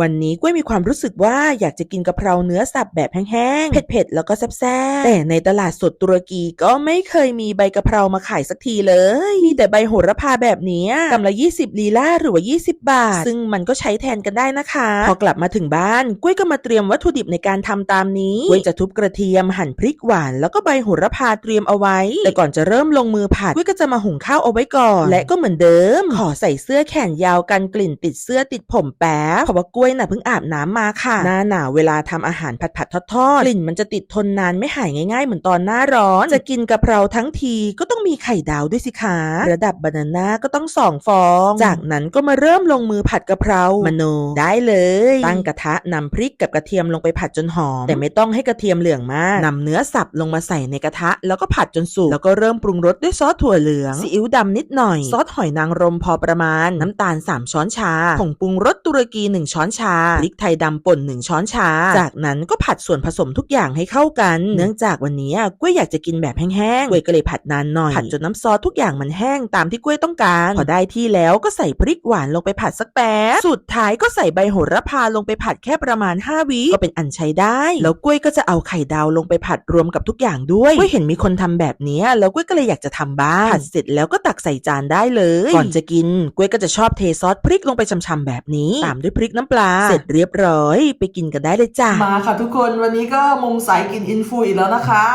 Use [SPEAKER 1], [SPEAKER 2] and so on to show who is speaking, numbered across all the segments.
[SPEAKER 1] วันนี้กล้วยมีความรู้สึกว่าอยากจะกินกะเพราเนื้อสับแบบแห้งๆ เผ็ดๆ แล้วก็แซ่บๆ แต่ในตลาดสดตุรกีก็ไม่เคยมีใบกะเพรามาขายสักทีเลย มีแต่ใบโหระพาแบบนี้กำละ 20 ลีลาหรือว่า 20 บาท ซึ่งมันก็ใช้แทนกันได้นะคะ พอกลับมาถึงบ้านกล้วยก็มาเตรียมวัตถุดิบในการทำตามนี้กล้วยจะทุบกระเทียมหั่นพริกหวาน แล้วก็ใบโหระพาเตรียมเอาไว้ แต่ก่อนจะเริ่มลงมือผัดกล้วยก็จะมาหุงข้าวเอาไว้ก่อน และก็เหมือนเดิม ขอใส่เสื้อแขนยาวกันกลิ่นติดเสื้อติดผมแป๊บเพราะว่ากล้วยน่ะเพิ่งอาบน้ำมาค่ะ หน้าหนาวเวลาทำอาหารผัดผัดทอดทอดๆกลิ่นมันจะติดทนนานไม่หายง่าย ๆ เหมือนตอนหน้าร้อน จะกินกะเพราทั้งทีก็ต้องมีไข่ดาวด้วยสิคะระดับบานาน่าก็ต้องสองฟอง จากนั้นก็มาเริ่มลงมือผัดกะเพรามโน ได้เลย ตั้งกระทะนำพริกกับกระเทียมลงไปผัดจนหอม แต่ไม่ต้องให้กระเทียมเหลืองมากนำเนื้อสับลงมาใส่ในกระทะ แล้วก็ผัดจนสุกแล้วก็เริ่มปรุงรสด้วยซอสถั่วเหลืองซีอิ๊วดำนิดหน่อย ซอสหอยนางรมพอประมาณ น้ำตาล 3 ช้อนชาผงปรุงรสตุรกี 1 ช้อนชาพริกไทยดำป่น1ช้อนชา จากนั้นก็ผัดส่วนผสมทุกอย่างให้เข้ากัน เนื่องจากวันนี้กล้วยอยากจะกินแบบแห้งๆกล้วยก็เลยผัดนานหน่อย ผัดจนน้ำซอสทุกอย่างมันแห้งตามที่กล้วยต้องการ พอได้ที่แล้วก็ใส่พริกหวานลงไปผัดสักแป๊บ สุดท้ายก็ใส่ใบโหระพาลงไปผัดแค่ประมาณ 5 วิ ก็เป็นอันใช้ได้ แล้วกล้วยก็จะเอาไข่ดาวลงไปผัดรวมกับทุกอย่างด้วยกล้วยเห็นมีคนทำแบบนี้แล้วกล้วยก็เลยอยากจะทำบ้าง ผัดเสร็จแล้วก็ตักใส่จานได้เลย ก่อนจะกินกล้วยก็จะชอบเทซอสพริกลงไปช่ำๆแบบนี้ ตามด้วยพริกน้ำปลาเสร็จเรียบร้อยไปกินกันได้เลยจ้า
[SPEAKER 2] มาค่ะทุกคนวันนี้ก็มงสายกินอินฟูอีกแล้วนะคะ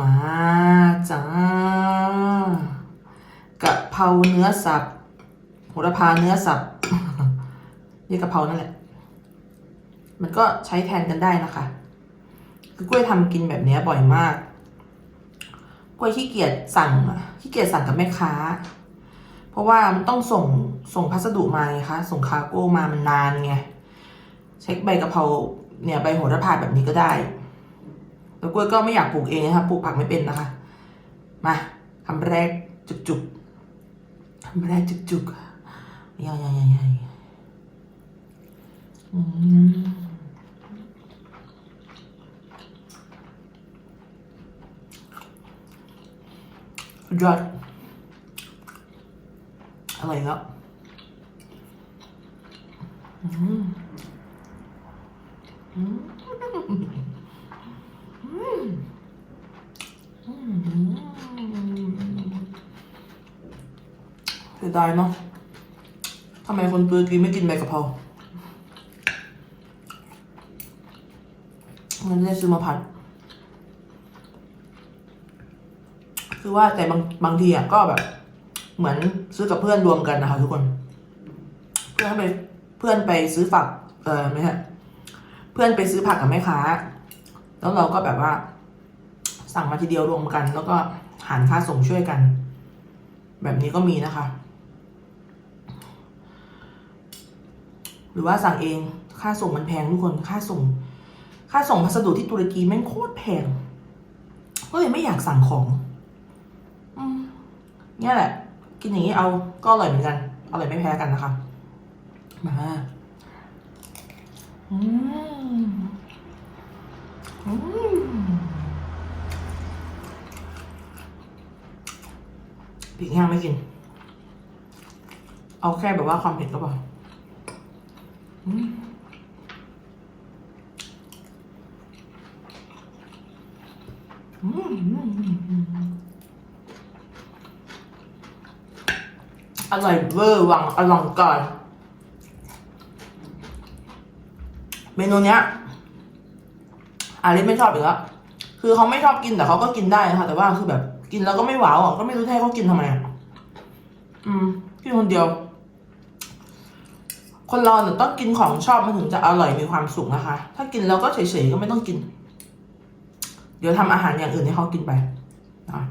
[SPEAKER 2] มาจ้ากะเพราเนื้อสับโหระพาเนื้อสับเรียกกะเพรานั่นแหละ มันก็ใช้แทนกันได้นะคะ คือกล้วยทำกินแบบเนี้ยบ่อยมาก กล้วยขี้เกียจสั่งอะขี้เกียจสั่งกับแม่ค้า เพราะว่ามันต้องส่งส่งพัสดุมาไงคะส่งคาร์โก้มามันนานไงเช็คใบกะเพราเนี่ยใบโหระพาแบบนี้ก็ได้แล้วกล้วยก็ไม่อยากปลูกเองนะคะปลูกผักไม่เป็นนะคะ มาคำแรกจุกๆคำแรกจุกๆยายๆๆๆอืมสุดยอด ร่อยแล้วอืมเสียดายเนาะทำไมคนตุรกีไม่กินใบกะเพรามันได้ซื้อมาผัด คือว่าแต่บางบางทีอะก็แบบ เหมือนซื้อกับเพื่อนรวมกันนะคะทุกคน เพื่อนไปเพื่อนไปซื้อฝัก เออไม่ใช่เพื่อนไปซื้อผักกับแม่ค้า แล้วเราก็แบบว่า สั่งมาทีเดียวรวมกัน แล้วก็หารค่าส่งช่วยกัน แบบนี้ก็มีนะคะ หรือว่าสั่งเองค่าส่งมันแพงทุกคนค่าส่ง ค่าส่งพัสดุที่ตุรกีแม่งโคตรแพงก็เลยไม่อยากสั่งของ อืมเนี่ยแหละ กินอย่างนี้เอาก็อร่อยเหมือนกันอร่อยไม่แพ้กันนะคะ มาอืมอืมพริกแห้งไม่กิน เอาแค่แบบว่าความเผ็ดก็พออืมอืมอืมอืมอืมอ ร่อยเวอร์วังอลังการเมนูเนี้ยอาลิสไม่ชอบอีกแล้วคือเขาไม่ชอบกินแต่เขาก็กินได้นะคะแต่ว่าคือแบบกินแล้วก็ไม่หวาวอะก็ไม่รู้จะให้เขากินทำไมอะอืมกินคนเดียว คนเราเนี่ยต้องกินของชอบมันถึงจะอร่อยมีความสุขนะคะ ถ้ากินแล้วก็เฉยๆก็ไม่ต้องกิน เดี๋ยวทำอาหารอย่างอื่นให้เขากินไปนะ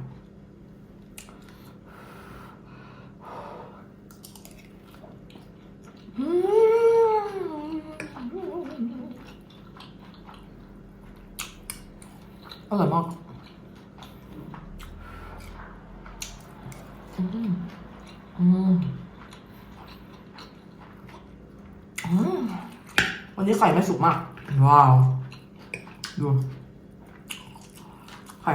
[SPEAKER 2] ร่อยมากอืมอืมอืมวันนี้ไข่ไม่สุกมาก ว้าว ดู ไข่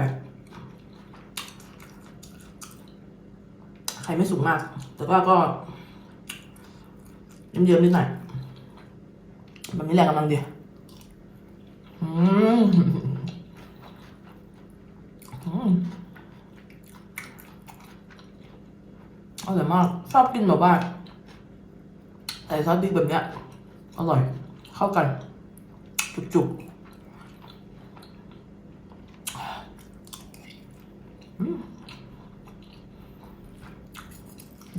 [SPEAKER 2] ไข่ไม่สุกมาก แต่ว่าก็เยิ้มๆนิดหน่อยแบบนี้แหละกำลังดีอืมอืม อร่อยมาก ชอบกินแบบว่าใส่ซอสพริกแบบเนี้ย อร่อย เข้ากัน จุกๆอืม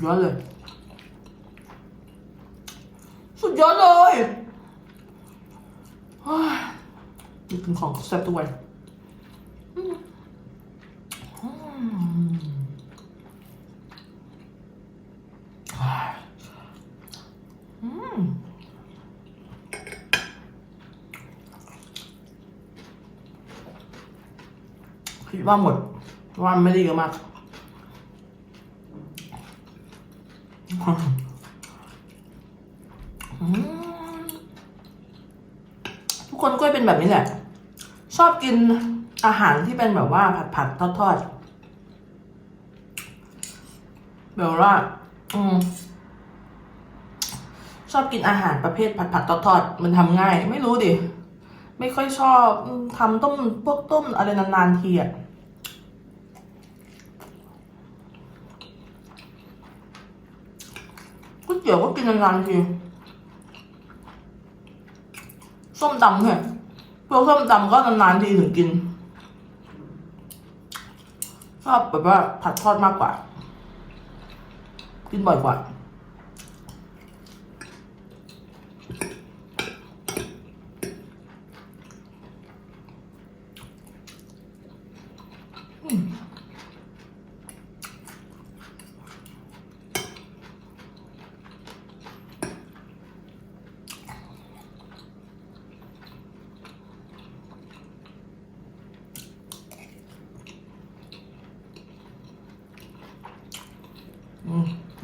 [SPEAKER 2] ยอดเลย สุดยอดเลยกินของแซ่บทุกวันอืมอืมอืมคิ ดว่าหมดว่าไม่ได้เยอะมากทุกคนก็เป็นแบบนี้แหละ ชอบกินอาหารที่เป็นแบบว่าผัดผัดทอดทอดๆแบบว่า อืมชอบกินอาหารประเภทผัดผัดทอดทอดๆมันทำง่าย ไม่รู้ดิ ไม่ค่อยชอบอืมทำต้มพวกต้มอะไรนานๆทีอะก๋วยเตี๋ยวก็กินนานๆทีส้มตำเนี่ยพวกส้มตำก็นานๆทีถึงกินชอบแบบว่าผัดทอดมากกว่า กินบ่อยกว่า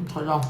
[SPEAKER 2] อืมขอลอง